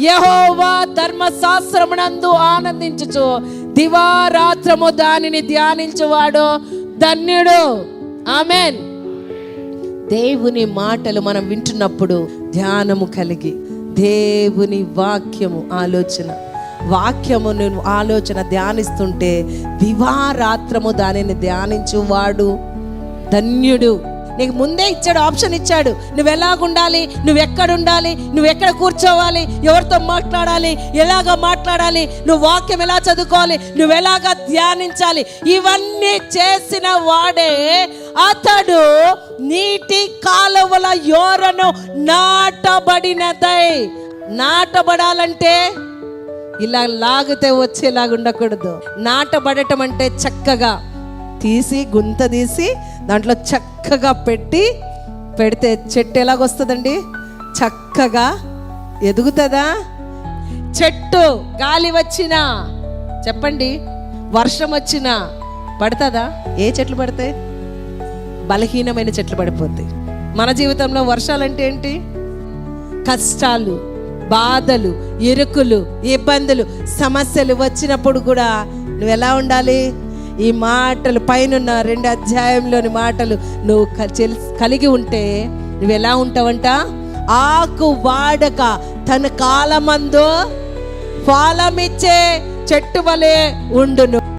యహోవా ధర్మశాస్త్రమునందు ఆనందించుచు దివారాత్రము దానిని ధ్యానించువాడు ధన్యుడు. ఆమెన్. దేవుని మాటలు మనం వింటున్నప్పుడు ధ్యానము కలిగి దేవుని వాక్యము ఆలోచన. వాక్యము నేను ఆలోచన ధ్యానిస్తుంటే దివారాత్రము దానిని ధ్యానించువాడు ధన్యుడు. నీకు ముందే ఇచ్చాడు ఆప్షన్ ఇచ్చాడు. నువ్వు ఎలాగుండాలి? నువ్వు ఎక్కడ ఉండాలి నువ్వు ఎక్కడ కూర్చోవాలి? ఎవరితో మాట్లాడాలి? ఎలాగ మాట్లాడాలి? నువ్వు వాక్యం ఎలా చదువుకోవాలి? నువ్వు ఎలాగ ధ్యానించాలి? ఇవన్నీ చేసిన వాడే అతడు నీటి కాలువల యోరను నాటబడినదై. నాటబడాలంటే ఇలా లాగితే వచ్చేలాగా ఉండకూడదు నాటబడటం అంటే చక్కగా తీసి గుంత తీసి దాంట్లో చక్కగా పెట్టి పెడితే చెట్టు ఎలాగొస్తుందండి? చక్కగా ఎదుగుతుందా? చెట్టు గాలి వచ్చినా చెప్పండి వర్షం వచ్చినా పడుతుందా? ఏ చెట్లు పడతాయి? బలహీనమైన చెట్లు పడిపోతాయి. మన జీవితంలో వర్షాలంటే ఏంటి? కష్టాలు బాధలు ఇరుకులు ఇబ్బందులు సమస్యలు వచ్చినప్పుడు కూడా నువ్వు ఎలా ఉండాలి? ఈ మాటలు పైన రెండు అధ్యాయంలోని మాటలు నువ్వు కలిగి ఉంటే నువ్వు ఎలా ఉంటావంట? ఆకు వాడక తన కాలమందు ఫలమిచ్చే చెట్టు వలె ఉండును.